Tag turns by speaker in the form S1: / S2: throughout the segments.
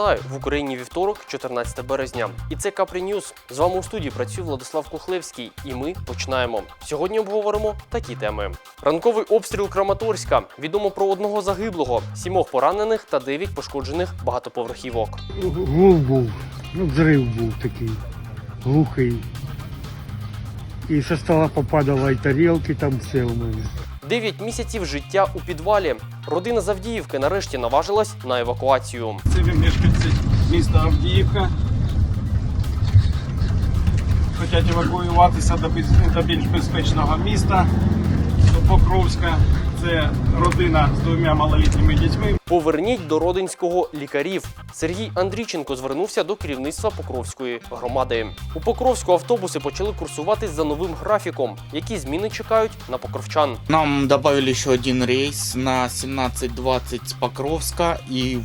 S1: Вітаю в Україні вівторок, 14 березня. І це Капрі Ньюз. З вами у студії працює Владислав Кухлевський, і ми починаємо. Сьогодні обговоримо такі теми: ранковий обстріл Краматорська. Відомо про одного загиблого, сімох поранених та дев'ять пошкоджених багатоповерхівок.
S2: Гул був, ну взрив був такий, глухий. І со стола попадала і тарілки, там все у мене.
S1: Дев'ять місяців життя у підвалі. Родина Завдіївки нарешті наважилась на евакуацію.
S3: Це мешканці міста Авдіївка. Хочуть евакуюватися до, більш- безпечного міста, Покровська. Це родина з двома малолітніми дітьми.
S1: Поверніть до родинського лікарів. Сергій Андрійченко звернувся до керівництва Покровської громади. У Покровську автобуси почали курсуватись за новим графіком. Які зміни чекають на покровчан?
S4: Нам добавили еще один рейс на 17.20 с Покровска и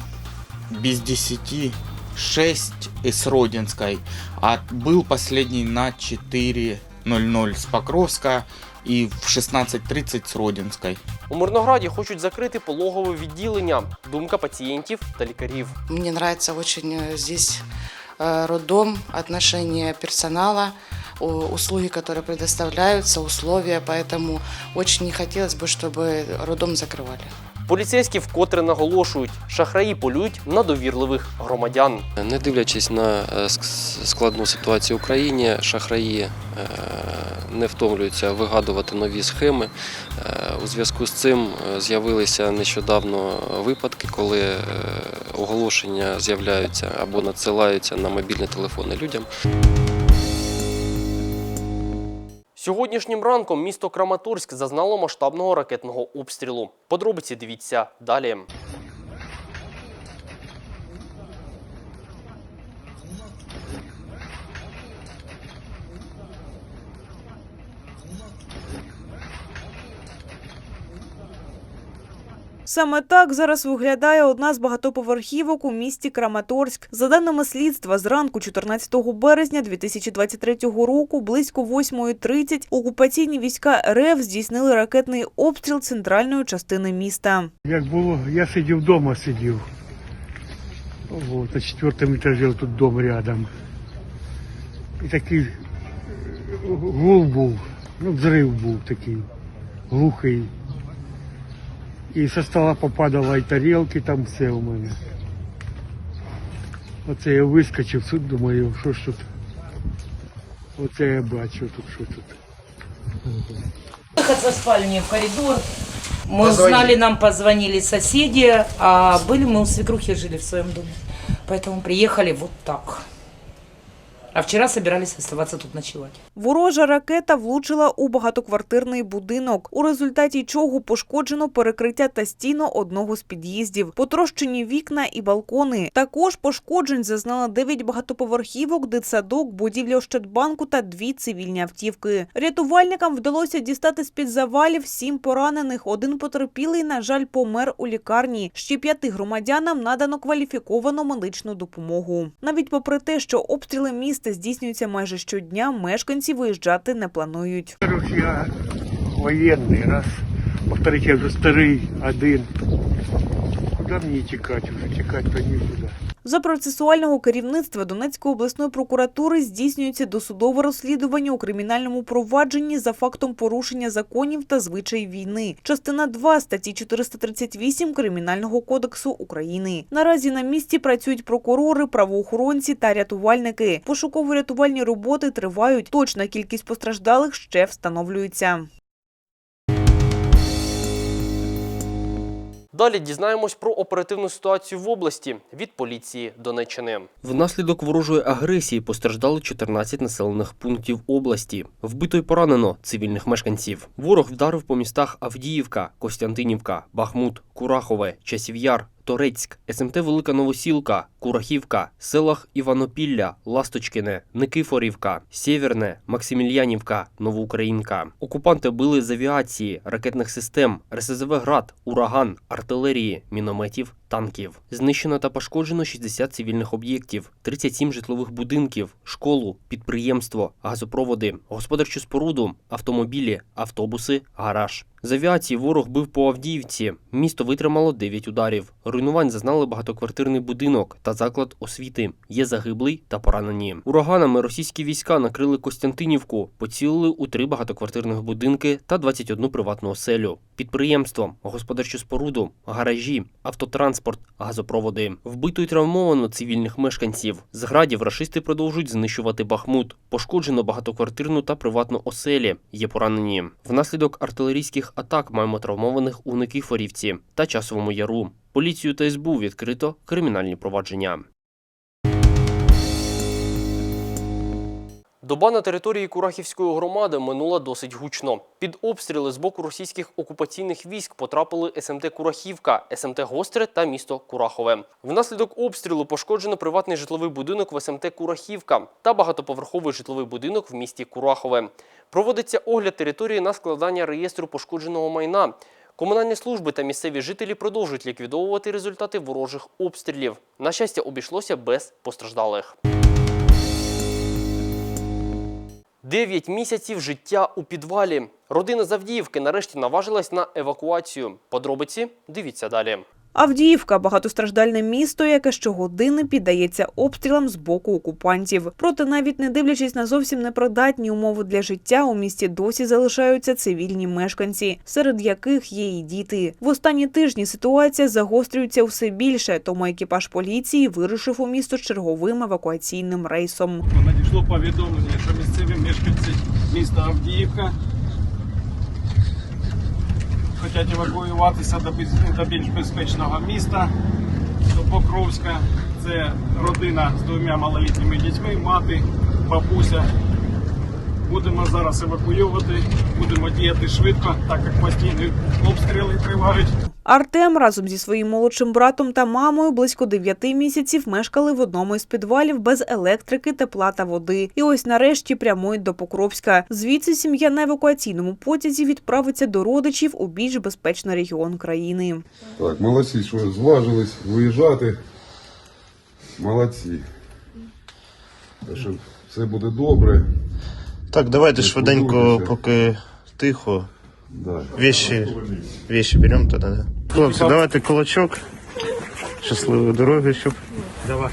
S4: без 10 6 с Родинской. А был последний на 4.00 с Покровска и в 16.30 с Родинской.
S1: У Мирнограді хочуть закрити пологове відділення. Думка пацієнтів та лікарів.
S5: Мне нравится очень э, здесь э, роддом, отношение персонала, у- услуги, которые предоставляются, условия, поэтому очень не хотелось бы, чтобы роддом закрывали.
S1: Поліцейські вкотре наголошують, шахраї полюють на довірливих громадян.
S6: Не дивлячись на е, складну ситуацію в Україні, шахраї е, не втомлюються вигадувати нові схеми. Е, У зв'язку з цим з'явилися нещодавно випадки, коли оголошення з'являються або надсилаються на мобільні телефони людям.
S1: Сьогоднішнім ранком місто Краматорськ зазнало масштабного ракетного обстрілу. Подробиці дивіться далі.
S7: Саме так зараз виглядає одна з багатоповерхівок у місті Краматорськ. За даними слідства, зранку 14 березня 2023 року, близько 8.30, окупаційні війська РФ здійснили ракетний обстріл центральної частини міста.
S2: Як було, я сидів вдома, сидів. Вот, на четвертому етажі тут дом рядом. І такий е, гул був, ну взрив був такий, глухий. І со стола попадала і тарілки, там все у мене. Оце я вискочив, тут думаю, що ж тут. Оце я бачу тут, що тут.
S8: Выход со спальни в коридор. Мы узнали, нам позвонили соседи, а были мы у свекрухи, жили в своем доме. Поэтому приехали вот так. А вчера собирались оставаться тут ночевать.
S7: Ворожа ракета влучила у багатоквартирний будинок, у результаті чого пошкоджено перекриття та стіну одного з під'їздів, потрощені вікна і балкони. Також пошкоджень зазнали 9 багатоповерхівок, дитсадок, будівля Ощадбанку та дві цивільні автівки. Рятувальникам вдалося дістати з-під завалів сім поранених. Один потерпілий, на жаль, помер у лікарні. Ще п'яти громадянам надано кваліфіковану медичну допомогу. Навіть попри те, що обстріли міста здійснюються майже щодня, мешканці виїжджати не планують.
S2: Во-первых, я военный, раз. Во-вторых, я вже старий, один. Куда мені тікати? Вже тікати-то нікуди.
S7: За процесуального керівництва Донецької обласної прокуратури здійснюється досудове розслідування у кримінальному провадженні за фактом порушення законів та звичаїв війни. Частина 2 статті 438 Кримінального кодексу України. Наразі на місці працюють прокурори, правоохоронці та рятувальники. Пошуково-рятувальні роботи тривають. Точна кількість постраждалих ще встановлюється.
S1: Далі дізнаємось про оперативну ситуацію в області від поліції Донеччини. Внаслідок ворожої агресії постраждали 14 населених пунктів області. Вбито й поранено цивільних мешканців. Ворог вдарив по містах Авдіївка, Костянтинівка, Бахмут, Курахове, Часів'яр. Торецьк, СМТ Велика Новосілка, Курахівка, селах Іванопілля, Ласточкине, Никифорівка, Сєвєрне, Максимільянівка, Новоукраїнка. Окупанти били з авіації, ракетних систем, РСЗВ «Град», ураган, артилерії, мінометів танків. Знищено та пошкоджено 60 цивільних об'єктів, 37 житлових будинків, школу, підприємство, газопроводи, господарчу споруду, автомобілі, автобуси, гараж. З авіації ворог бив по Авдіївці. Місто витримало 9 ударів. Руйнувань зазнали багатоквартирний будинок та заклад освіти. Є загиблий та поранені. Ураганами російські війська накрили Костянтинівку, поцілили у три багатоквартирних будинки та 21 приватну оселю. Підприємство, господарчу споруду, гаражі, автотранспорт, газопроводи. Вбито й травмовано цивільних мешканців. З градів рашисти продовжують знищувати Бахмут. Пошкоджено багатоквартирну та приватну оселі. Є поранені. Внаслідок артилерійських атак маємо травмованих у Никифорівці та Часовому Яру. Поліцію та СБУ відкрито кримінальні провадження. Доба на території Курахівської громади минула досить гучно. Під обстріли з боку російських окупаційних військ потрапили СМТ Курахівка, СМТ Гостре та місто Курахове. Внаслідок обстрілу пошкоджено приватний житловий будинок в СМТ Курахівка та багатоповерховий житловий будинок в місті Курахове. Проводиться огляд території на складання реєстру пошкодженого майна. Комунальні служби та місцеві жителі продовжують ліквідовувати результати ворожих обстрілів. На щастя, обійшлося без постраждалих. Дев'ять місяців життя у підвалі. Родина Завдіївки нарешті наважилась на евакуацію. Подробиці дивіться далі.
S7: Авдіївка багатостраждальне місто, яке щогодини піддається обстрілам з боку окупантів. Проте, навіть не дивлячись на зовсім непридатні умови для життя, у місті досі залишаються цивільні мешканці, серед яких є і діти. В останні тижні ситуація загострюється все більше, тому екіпаж поліції вирушив у місто черговим евакуаційним рейсом.
S3: Надійшло повідомлення, що місцеві мешканці міста Авдіївка хочуть евакуюватися до, більш безпечного міста, до Покровська. Це родина з двома малолітніми дітьми, мати, бабуся. Будемо зараз евакуювати, будемо діяти швидко, так як постійні обстріли тривають.
S7: Артем разом зі своїм молодшим братом та мамою близько дев'яти місяців мешкали в одному із підвалів без електрики, тепла та води. І ось нарешті прямують до Покровська. Звідси сім'я на евакуаційному потязі відправиться до родичів у більш безпечний регіон країни.
S9: Так, молодці, що зважились виїжджати. Молодці. Що все буде добре.
S10: Так, давайте
S9: Не
S10: швиденько, поки тихо.
S9: Да.
S10: Вещи, вещи беремо тоді, да? Хлопці, давайте кулачок. Щасливої дороги, щоб.
S3: Давай.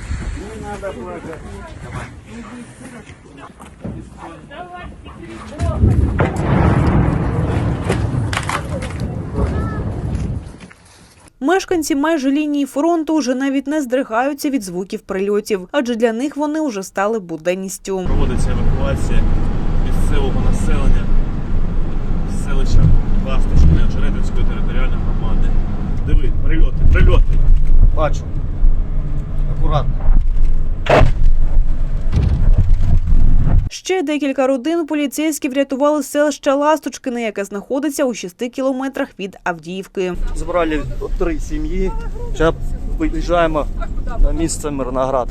S7: Мешканці майже лінії фронту вже навіть не здригаються від звуків прильотів, адже для них вони вже стали буденністю.
S11: Проводиться евакуація місцевого населення з селища Ласточкини Очеретинської територіальної громади. Диви, прильоти, прильоти. Бачу. Акуратно.
S7: Ще декілька родин поліцейські врятували з селища Ласточкини, яке знаходиться у 6 кілометрах від Авдіївки.
S12: Збрали три сім'ї. Зараз виїжджаємо на місце Мирноград.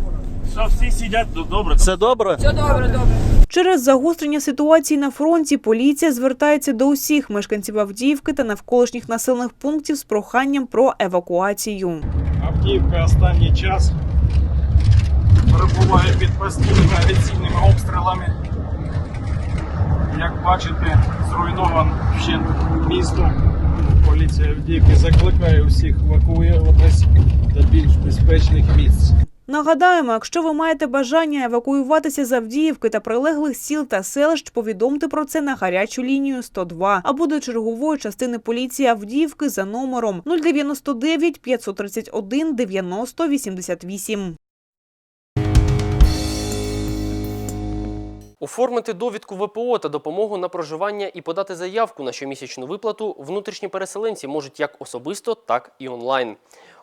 S11: Що, всі сидять добре?
S12: Все добре? Все добре, добре?
S7: Через загострення ситуації на фронті поліція звертається до усіх мешканців Авдіївки та навколишніх населених пунктів з проханням про евакуацію.
S3: Авдіївка останній час перебуває під постійними авіаційними обстрілами. Як бачите, зруйновано ще місто. Поліція Авдіївки закликає усіх евакуюватися до більш безпечних місць.
S7: Нагадаємо, якщо ви маєте бажання евакуюватися з Авдіївки та прилеглих сіл та селищ, повідомте про це на гарячу лінію 102 або до чергової частини поліції Авдіївки за номером 099 531 90 88.
S1: Оформити довідку ВПО та допомогу на проживання і подати заявку на щомісячну виплату внутрішні переселенці можуть як особисто, так і онлайн.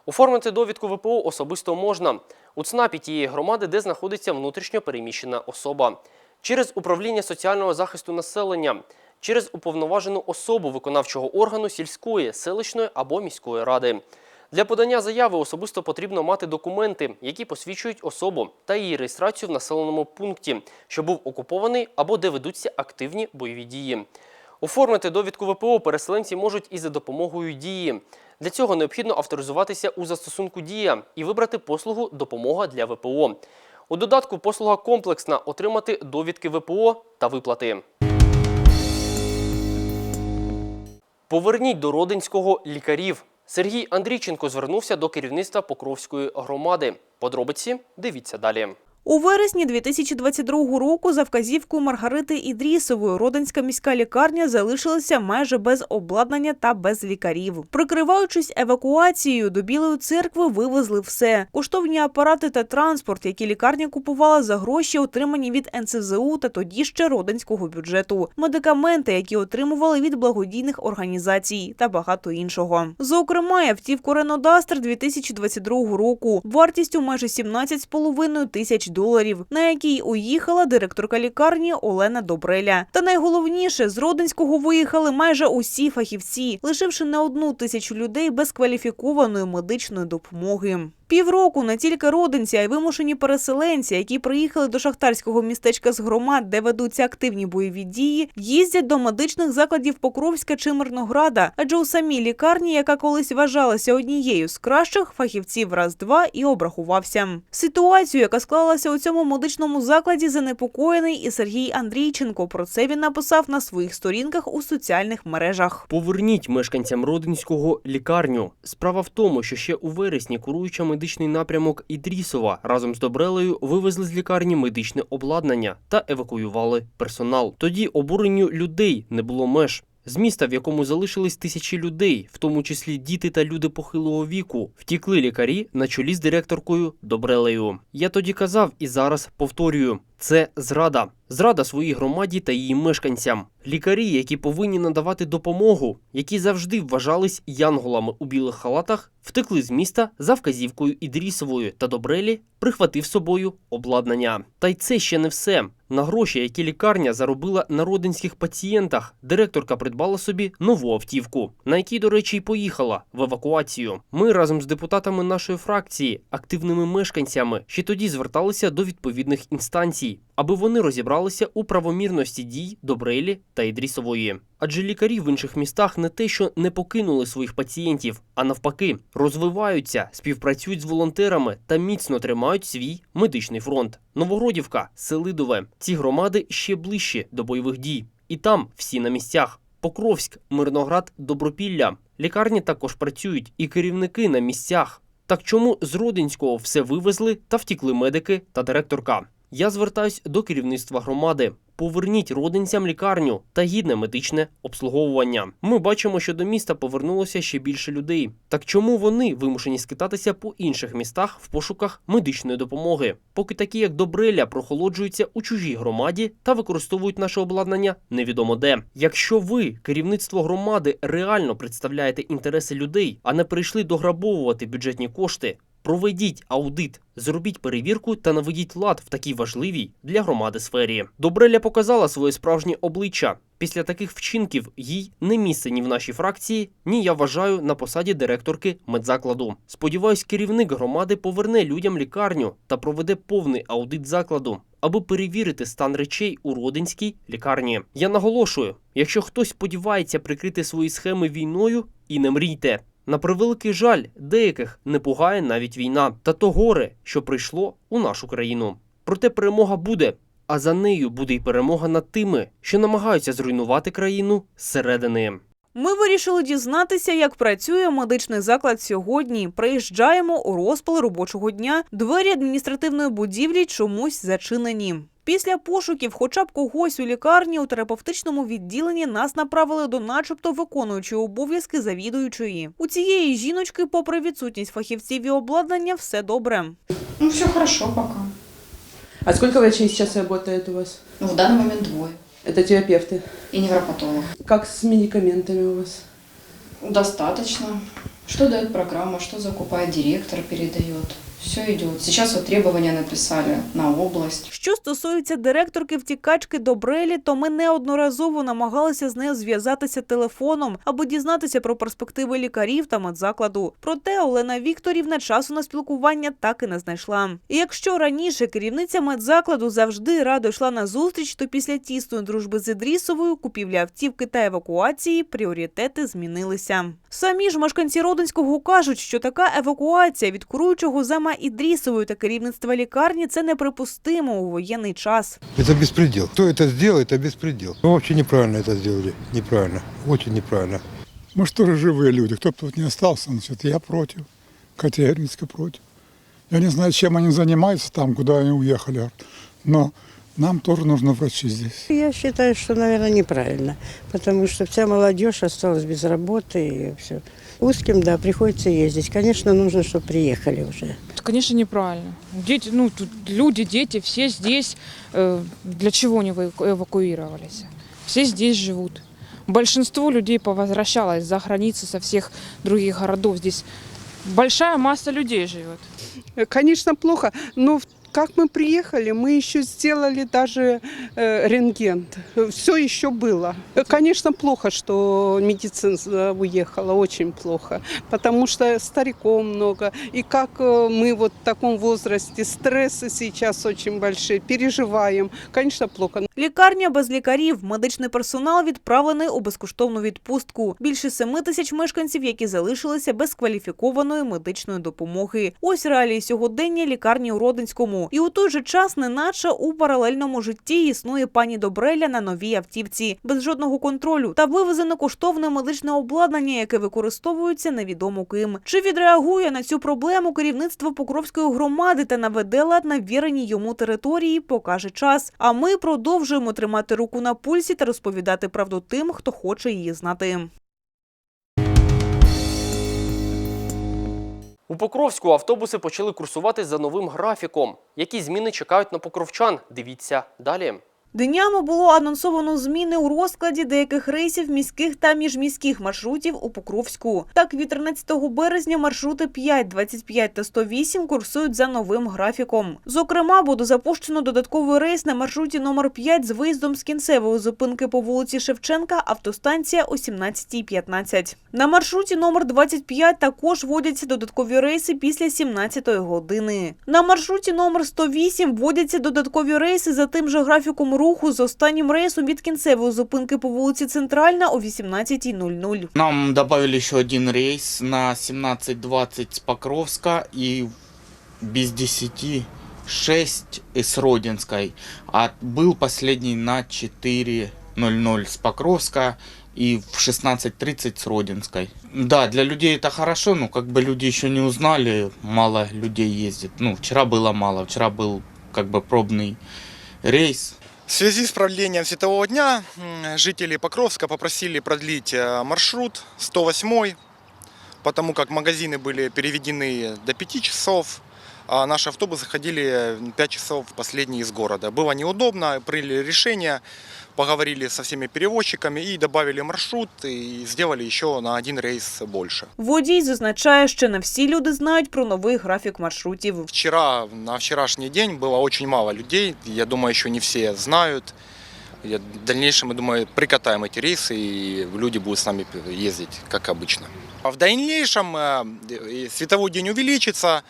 S1: Оформити довідку ВПО особисто можна у ЦНАПі тієї громади, де знаходиться внутрішньо переміщена особа, через управління соціального захисту населення, через уповноважену особу виконавчого органу сільської, селищної або міської ради. Для подання заяви особисто потрібно мати документи, які посвідчують особу та її реєстрацію в населеному пункті, що був окупований або де ведуться активні бойові дії. Оформити довідку ВПО переселенці можуть і за допомогою дії. Для цього необхідно авторизуватися у застосунку Дія і вибрати послугу Допомога для ВПО. У додатку послуга комплексна отримати довідки ВПО та виплати. Поверніть до Родинського лікарів. Сергій Андрійченко звернувся до керівництва Покровської громади. Подробиці дивіться далі.
S7: У вересні 2022 року за вказівкою Маргарити Ідрісової Родинська міська лікарня залишилася майже без обладнання та без лікарів. Прикриваючись евакуацією, до Білої церкви вивезли все: коштовні апарати та транспорт, які лікарня купувала за гроші, отримані від НСЗУ та тоді ще родинського бюджету, медикаменти, які отримували від благодійних організацій та багато іншого. Зокрема, автівку Duster 2022 року вартістю майже 17,5 тисяч доларів, на якій уїхала директорка лікарні Олена Добреля. Та найголовніше, з Родинського виїхали майже усі фахівці, лишивши на одну тисячу людей без кваліфікованої медичної допомоги. Півроку не тільки родинці, а й вимушені переселенці, які приїхали до шахтарського містечка з громад, де ведуться активні бойові дії, їздять до медичних закладів Покровська чи Мирнограда, адже у самій лікарні, яка колись вважалася однією з кращих, фахівців раз-два і обрахувався. Ситуацію, яка склалася у цьому медичному закладі, занепокоєний і Сергій Андрійченко. Про це він написав на своїх сторінках у соціальних мережах.
S1: Поверніть мешканцям Родинського лікарню. Справа в тому, що ще у вересні куруюча медичний напрямок Ідрісова разом з Добрелею вивезли з лікарні медичне обладнання та евакуювали персонал. Тоді обуренню людей не було меж. З міста, в якому залишились тисячі людей, в тому числі діти та люди похилого віку, втікли лікарі на чолі з директоркою Добрелею. Я тоді казав і зараз повторюю: це зрада. Зрада своїй громаді та її мешканцям. Лікарі, які повинні надавати допомогу, які завжди вважались янголами у білих халатах, втекли з міста за вказівкою Ідрісової та Добрелі, прихватив собою обладнання. Та й це ще не все. На гроші, які лікарня заробила на родинських пацієнтах, директорка придбала собі нову автівку, на якій, до речі, й поїхала в евакуацію. Ми разом з депутатами нашої фракції, активними мешканцями, ще тоді зверталися до відповідних інстанцій, аби вони розібралися у правомірності дій Добрелі та Ідрісової. Адже лікарі в інших містах не те, що не покинули своїх пацієнтів, а навпаки, розвиваються, співпрацюють з волонтерами та міцно тримають свій медичний фронт. Новогродівка, Селидове. Ці громади ще ближче до бойових дій. І там всі на місцях. Покровськ, Мирноград, Добропілля. Лікарні також працюють, і керівники на місцях. Так чому з Родинського все вивезли та втікли медики та директорка? Я звертаюсь до керівництва громади. Поверніть родинцям лікарню та гідне медичне обслуговування. Ми бачимо, що до міста повернулося ще більше людей. Так чому вони вимушені скитатися по інших містах в пошуках медичної допомоги, поки такі, як Добреля, прохолоджуються у чужій громаді та використовують наше обладнання невідомо де. Якщо ви, керівництво громади, реально представляєте інтереси людей, а не прийшли дограбовувати бюджетні кошти, Проведіть аудит, зробіть перевірку та наведіть лад в такій важливій для громади сфері. Добреля показала своє справжнє обличчя. Після таких вчинків їй не місце ні в нашій фракції, ні я вважаю на посаді директорки медзакладу. Сподіваюсь, керівник громади поверне людям лікарню та проведе повний аудит закладу, аби перевірити стан речей у родинській лікарні. Я наголошую: якщо хтось сподівається прикрити свої схеми війною, і не мрійте. На превеликий жаль, деяких не пугає навіть війна та то горе, що прийшло у нашу країну. Проте перемога буде, а за нею буде й перемога над тими, що намагаються зруйнувати країну зсередини.
S7: Ми вирішили дізнатися, як працює медичний заклад сьогодні. Приїжджаємо у розпал робочого дня. Двері адміністративної будівлі чомусь зачинені. Після пошуків, хоча б когось у лікарні у терапевтичному відділенні нас направили до, начебто, виконуючої обов'язки завідуючої. У цієї жіночки, попри відсутність фахівців і обладнання, все добре.
S13: Ну, все хорошо пока.
S14: А сколько врачей сейчас работает у вас?
S13: Ну, в данный момент двое.
S14: Это терапевты.
S13: И невропатолог.
S14: Как с медикаментами у вас?
S13: Достаточно. Что дает программа, что закупает директор, передает. Все идет. Сейчас вот требования написали на область.
S7: Що стосується директорки втікачки Добрелі, то ми неодноразово намагалися з нею зв'язатися телефоном, аби дізнатися про перспективи лікарів та медзакладу. Проте Олена Вікторівна часу на спілкування так і не знайшла. І якщо раніше керівниця медзакладу завжди радо йшла на зустріч, то після тісної дружби з Ідрісовою, купівлі автівки та евакуації пріоритети змінилися. Самі ж мешканці Родинського кажуть, що така евакуація від куруючого зама Ідрісової та керівництва лікарні це неприпустимо у воєнний час.
S15: Это беспредел. Кто это сделал, это беспредел. Мы вообще неправильно это сделали. Неправильно. Очень неправильно.
S2: Мы что же живые люди, кто бы тут не остался, значит, я против, категорически против. Я не знаю, чем они занимаются там, куда они уехали, но нам тоже нужны врачи здесь.
S16: Я считаю, что, наверное, неправильно, потому что вся молодежь осталась без работы и все. Узким, да, приходится ездить. Конечно, нужно, чтобы приехали уже.
S14: Конечно, неправильно. Дети, ну, тут люди, дети, все здесь. Э, Для чего они эваку- эвакуировались? Все здесь живут. Большинство людей повозвращалось за границы со всех других городов. Здесь большая масса людей живет.
S17: Конечно, плохо, но в- как мы приехали, мы еще сделали даже э, рентген. Все еще было. Э, Конечно, плохо, что медицина уехала, очень плохо, потому что стариков много. И как э, мы вот в таком возрасте, стрессы сейчас очень большие, переживаем. Конечно, плохо.
S7: Лікарня без лікарів, медичний персонал відправлений у безкоштовну відпустку. Більше семи тисяч мешканців, які залишилися без кваліфікованої медичної допомоги. Ось реалії сьогодення лікарні у Родинському. І у той же час, неначе у паралельному житті існує пані Добреля на новій автівці, без жодного контролю та вивезено коштовне медичне обладнання, яке використовується невідомо ким. Чи відреагує на цю проблему керівництво Покровської громади та наведе лад на віреній йому території, покаже час. А ми продовжуємо тримати руку на пульсі та розповідати правду тим, хто хоче її знати.
S1: У Покровську автобуси почали курсувати за новим графіком. Які зміни чекають на покровчан? Дивіться далі.
S7: Днями було анонсовано зміни у розкладі деяких рейсів міських та міжміських маршрутів у Покровську. Так, від 13 березня маршрути 5, 25 та 108 курсують за новим графіком. Зокрема, буде запущено додатковий рейс на маршруті номер 5 з виїздом з кінцевої зупинки по вулиці Шевченка, автостанція о 17.15. На маршруті номер 25 також вводяться додаткові рейси після 17 години. На маршруті номер 108 вводяться додаткові рейси за тим же графіком руху з останнім рейсом від кінцевої зупинки по вулиці Центральна о 18.00.
S4: Нам добавили еще один рейс на 17.20 с Покровска и без 10 6 с Родинской. А был последний на 4.00 с Покровска и в 16.30 с Родинской. Да, для людей это хорошо, но как бы люди еще не узнали, мало людей ездит. Ну, вчера было мало, вчера был как бы пробный рейс.
S18: В связи с продлением светового дня жители Покровска попросили продлить э, маршрут 108, потому как магазины были переведены до 5 часов, а наши автобусы ходили 5 часов последние из города. Было неудобно, приняли решение, поговорили со всеми перевозчиками и добавили маршрут и сделали еще на один рейс больше.
S7: Водій зазначає, що не всі люди знають про новий графік маршрутів.
S18: Вчера, на вчерашний день было очень мало людей. Я думаю, еще не все знают. Я, в дальнейшем, я думаю, прикатаем эти рейсы, и люди будут с нами ездить, как обычно. А в дальнейшем э, и световой день увеличится,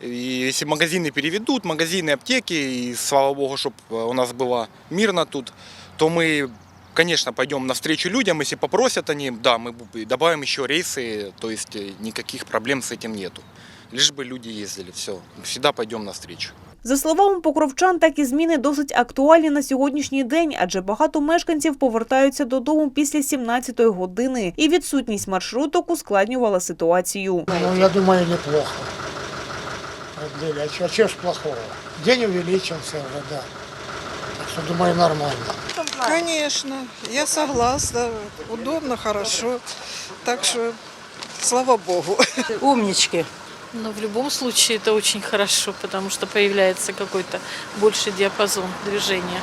S18: и если магазины переведут, магазины, аптеки, и слава богу, чтобы у нас было мирно тут, то мы, конечно, пойдем навстречу людям, если попросят они, да, мы бу- добавим еще рейсы, то есть э, никаких проблем с этим нету. Лишь бы люди ездили, все, всегда пойдем навстречу.
S7: За словами покровчан, такі зміни досить актуальні на сьогоднішній день, адже багато мешканців повертаються додому після 17-ї години, і відсутність маршруток ускладнювала ситуацію.
S2: Ну, я думаю, неплохо. Продлили. А чё, чё ж плохого? День увеличился уже, да. Что, думаю, нормально.
S19: Конечно, я согласна. Удобно, хорошо. Так что, слава богу.
S20: Умнички. Но в любом случае это очень хорошо, потому что появляется какой-то больший диапазон движения,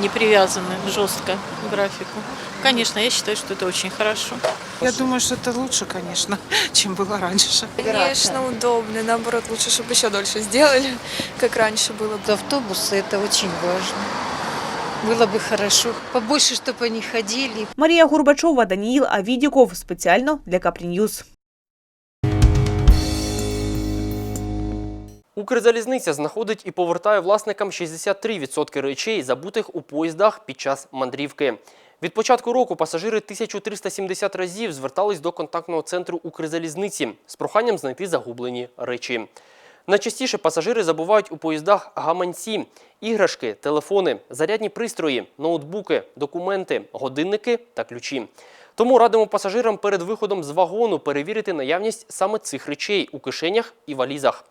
S20: не привязанный жестко к графику. Конечно, я считаю, что это очень хорошо.
S21: Я думаю, что это лучше, конечно, чем было раньше.
S22: Конечно, удобно. Наоборот, лучше, чтобы еще дольше сделали, как раньше было.
S23: Автобусы это очень важно. Было бы хорошо. Побольше, чтобы они ходили.
S7: Марія Горбачова, Даніїл Авідіков спеціально для Капріньюз.
S1: Укрзалізниця знаходить і повертає власникам 63% речей, забутих у поїздах під час мандрівки. Від початку року пасажири 1370 разів звертались до контактного центру Укрзалізниці з проханням знайти загублені речі. Найчастіше пасажири забувають у поїздах гаманці, іграшки, телефони, зарядні пристрої, ноутбуки, документи, годинники та ключі. Тому радимо пасажирам перед виходом з вагону перевірити наявність саме цих речей у кишенях і валізах.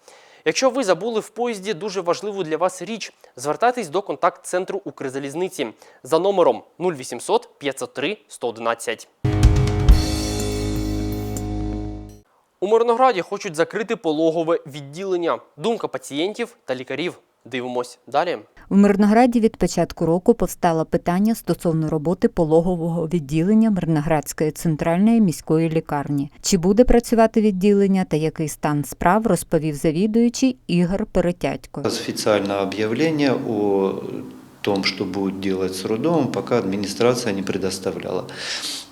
S1: Якщо ви забули в поїзді дуже важливу для вас річ, звертайтесь до контакт-центру Укрзалізниці за номером 0800 503 111. У Мирнограді хочуть закрити пологове відділення. Думка пацієнтів та лікарів. Дивимось далі.
S24: В Мирнограді від початку року повстало питання стосовно роботи пологового відділення Мирноградської центральної міської лікарні. Чи буде працювати відділення та який стан справ, розповів завідуючий Ігор Перетятько.
S25: Официального объявления о том, что будет делать с роддомом, пока администрация не предоставляла.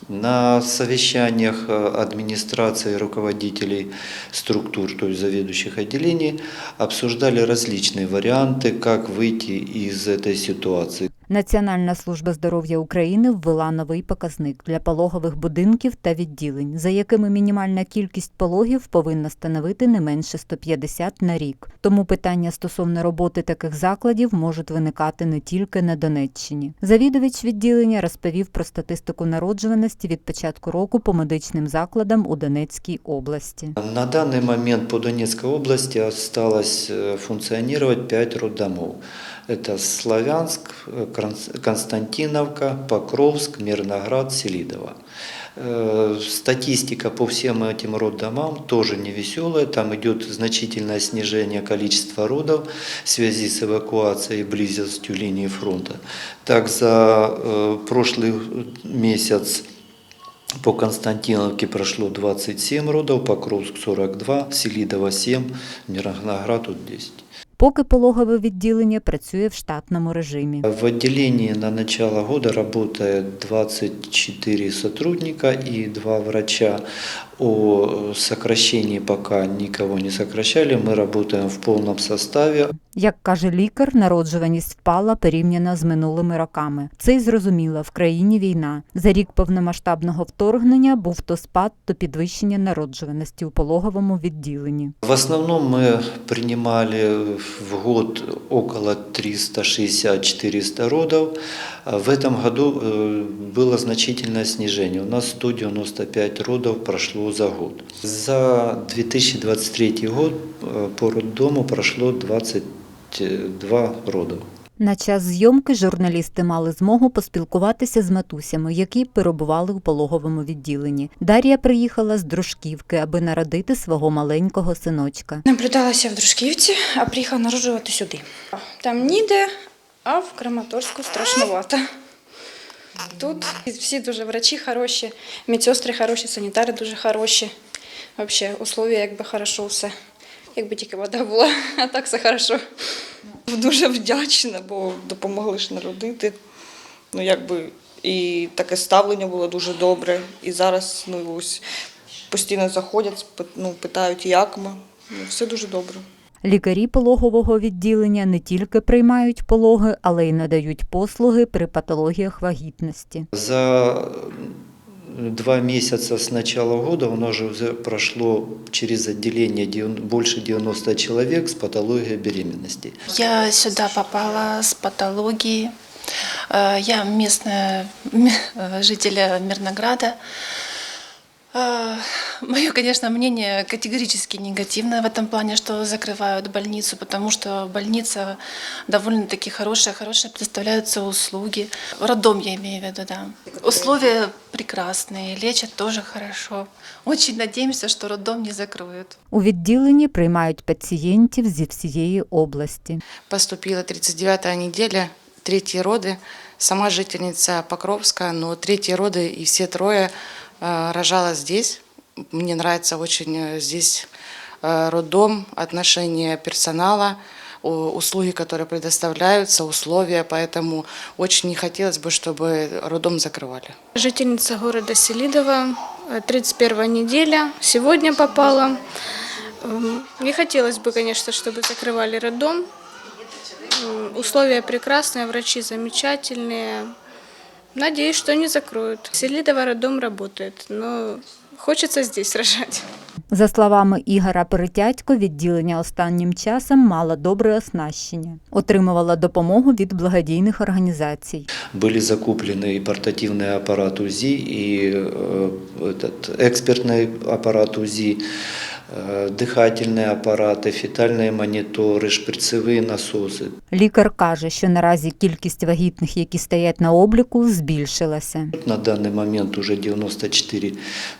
S25: На совещаниях э, администрации руководителей структур, то есть заведующих отделений, обсуждали различные варианты, как выйти из этой ситуации.
S24: Національна служба здоров'я України ввела новий показник для пологових будинків та відділень, за якими мінімальна кількість пологів повинна становити не менше 150 на рік. Тому питання стосовно роботи таких закладів можуть виникати не тільки на Донеччині. Завідувач відділення розповів про статистику народжуваності від початку року по медичним закладам у Донецькій області.
S25: На данный момент по Донецкой области осталось э, функционировать 5 роддомов. Это Славянск, э, Константиновка, Покровск, Мирноград, Селидово. Э, Статистика по всем этим роддомам тоже не веселая. Там идет значительное снижение количества родов в связи с эвакуацией и близостью линии фронта. Так за э, прошлый месяц по Константиновке прошло 27 родов, Покровск 42, Селидово 7, Мирноград тут 10.
S24: Поки пологове відділення працює в штатному режимі.
S25: В отделении на начало года работает 24 сотрудника и 2 врача. О сокращении пока никого не сокращали, мы работаем в полном составе.
S24: Як каже лікар, народжуваність впала порівняно з минулими роками. Це й зрозуміло, в країні війна. За рік повномасштабного вторгнення був то спад, то підвищення народжуваності у пологовому відділенні.
S25: В основном мы принимали в год около 360-400 родов. А В этом году э, было значительное снижение. У нас 195 родов прошло за год. За 2023 год э, по роддому прошло 22 родов.
S24: На час зйомки журналісти мали змогу поспілкуватися з матусями, які перебували у пологовому відділенні. Дар'я приїхала з Дружківки, аби народити свого маленького синочка.
S26: Наблюдалася в Дружківці, а приїхала народжувати сюди. Там ніде, а в Краматорську страшновато. Тут всі дуже врачі хороші, медсестри хороші, санітари дуже хороші. Взагалі, условия якби хорошо все. Якби тільки вода була, а так все хорошо.
S27: Дуже вдячна, бо допомогли ж народити. Ну, якби і таке ставлення було дуже добре. І зараз ну, ось постійно заходять, ну, питають, як ми. Ну, все дуже добре.
S24: Лікарі пологового відділення не тільки приймають пологи, але й надають послуги при патологіях вагітності.
S25: За два месяца с начала года у нас же уже прошло через отделение больше 90 человек с патологией беременности.
S28: Я сюда попала с патологией. Э, Я местная житель Мирнограда. Мое, конечно, мнение категорически негативное в этом плане, что закрывают больницу, потому что больница довольно-таки хорошая, хорошие предоставляются услуги. Роддом я имею в виду, да. Условия прекрасные, лечат тоже хорошо. Очень надеемся, что роддом не закроют.
S24: У відділенні приймають пацієнтів зі всієї області.
S5: Поступила 39-я неделя, третьи роды. Сама жительница Покровска, но третьи роды и все трое Э, Рожала здесь. Мне нравится очень э, здесь э, роддом, отношение персонала, услуги, которые предоставляются, условия. Поэтому очень не хотелось бы, чтобы роддом закрывали.
S26: Жительница города Селидова, э, 31 неделя, сегодня попала. М, Не хотелось бы, конечно, чтобы закрывали роддом. М, Условия прекрасные, врачи замечательные. Надеюсь, что не закроют. Селидова роддом работает, но хочется здесь рожать.
S24: За словами Ігора Перетятько, відділення останнім часом мало добре оснащення, отримувала допомогу від благодійних організацій.
S25: Были закуплены и портативный аппарат УЗИ, и э, этот экспертный аппарат УЗИ, э, дыхательные аппараты, фетальные мониторы, шприцевые насосы.
S24: Лікар каже, що наразі кількість вагітних, які стоять на обліку, збільшилася.
S25: На данный момент уже 94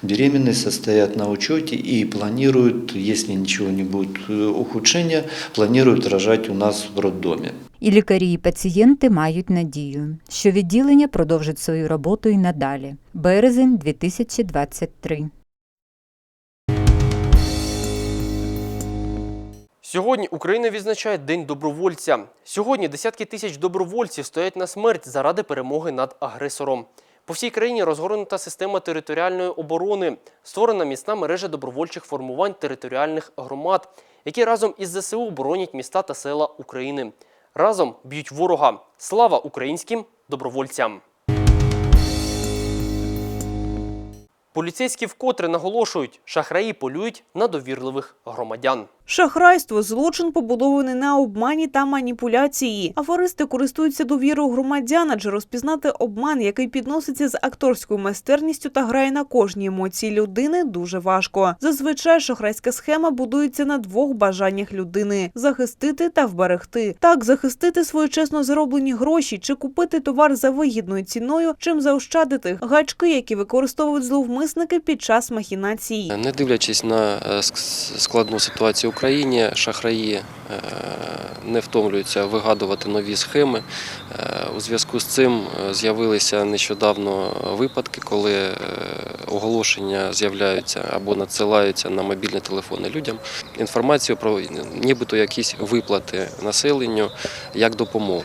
S25: беременные состоят на учете и планируют, если ничего не будет э, ухудшения, планируют рожать у нас в роддоме.
S24: І лікарі, і пацієнти мають надію, що відділення продовжить свою роботу і надалі. Березень 2023.
S1: Сьогодні Україна відзначає День добровольця. Сьогодні десятки тисяч добровольців стоять на смерть заради перемоги над агресором. По всій країні розгорнута система територіальної оборони, створена міцна мережа добровольчих формувань територіальних громад, які разом із ЗСУ боронять міста та села України. Разом б'ють ворога. Слава українським добровольцям! Поліцейські вкотре наголошують, шахраї полюють на довірливих громадян.
S7: Шахрайство злочин побудований на обмані та маніпуляції. Афористи користуються довірою громадян, адже розпізнати обман, який підноситься з акторською майстерністю та грає на кожній емоції людини, дуже важко. Зазвичай шахрайська схема будується на двох бажаннях людини: захистити та вберегти. Так, захистити свої чесно зароблені гроші чи купити товар за вигідною ціною, чим заощадити гачки, які використовують зловмисники під час махінацій.
S29: Не дивлячись на е, складну ситуацію Україні, шахраї е, не втомлюються вигадувати нові схеми. Е, У зв'язку з цим е, з'явилися нещодавно випадки, коли оголошення з'являються або надсилаються на мобільні телефони людям інформацію про нібито якісь виплати населенню як допомогу.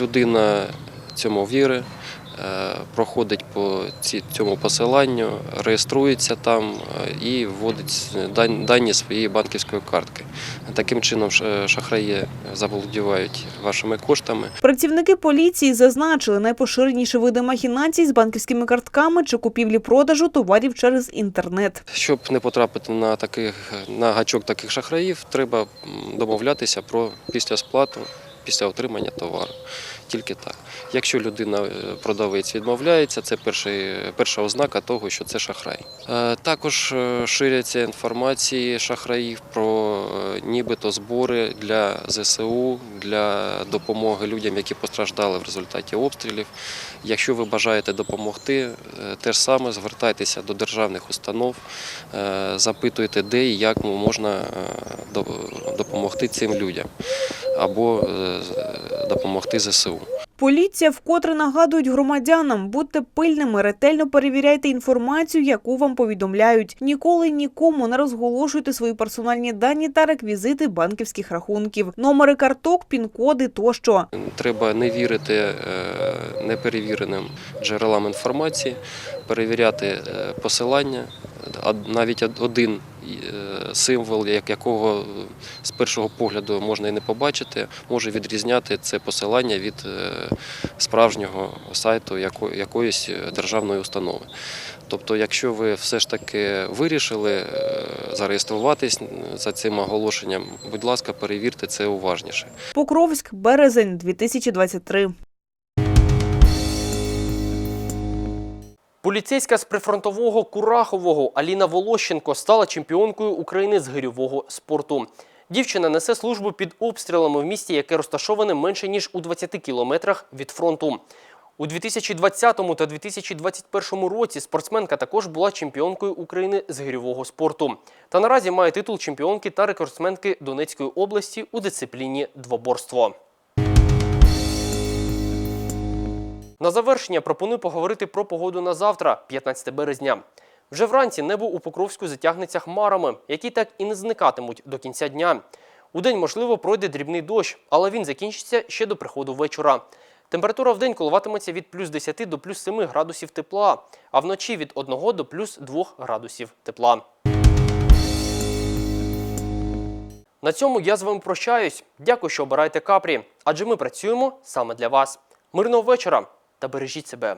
S29: Людина цьому вірить. Е, Проходить по цьому посиланню, реєструється там е, і вводить дані своєї банківської картки. Таким чином шахраї заволодівають вашими коштами.
S7: Працівники поліції зазначили найпоширеніші види махінацій з банківськими картками чи купівлі-продажу товарів через інтернет.
S29: Щоб не потрапити на таких на гачок таких шахраїв, треба домовлятися про після сплату, після отримання товару. Тільки так. Якщо людина е, продавець відмовляється, це перший, перша ознака того, що це шахрай. Е, Також е, ширяться інформації шахраїв про нібито збори для ЗСУ, для допомоги людям, які постраждали в результаті обстрілів. Якщо ви бажаєте допомогти, те ж саме звертайтеся до державних установ, запитуйте, де і як можна допомогти цим людям або допомогти ЗСУ.
S7: Поліція вкотре нагадують громадянам, будьте пильними, ретельно перевіряйте інформацію, яку вам повідомляють. Ніколи нікому не розголошуйте свої персональні дані та реквізити банківських рахунків, номери карток, пін-коди тощо.
S29: Треба не вірити е, неперевіреним джерелам інформації, перевіряти е, посилання. Навіть один символ, якого е, з першого погляду можна і не побачити, може відрізняти це посилання від е, справжнього сайту якоїсь е, державної установи. Тобто, якщо ви все ж таки вирішили е, зареєструватись за цим оголошенням, будь ласка, перевірте це уважніше.
S7: Покровськ, березень 2023.
S1: Поліцейська з прифронтового Курахового Аліна Волощенко стала чемпіонкою України з гирьового спорту. Дівчина несе службу під обстрілами в місті, яке розташоване менше ніж у 20 кілометрах від фронту. У 2020 та 2021 році спортсменка також була чемпіонкою України з гирьового спорту. Та наразі має титул чемпіонки та рекордсменки Донецької області у дисципліні двоборство. На завершення пропоную поговорити про погоду на завтра, 15 березня. Вже вранці небо у Покровську затягнеться хмарами, які так і не зникатимуть до кінця дня. Удень, можливо, пройде дрібний дощ, але він закінчиться ще до приходу вечора. Температура вдень коливатиметься від плюс 10 до плюс 7 градусів тепла, а вночі від 1 до плюс 2 градусів тепла. На цьому я з вами прощаюсь. Дякую, що обираєте капрі, адже ми працюємо саме для вас. Мирного вечора та бережіть себе.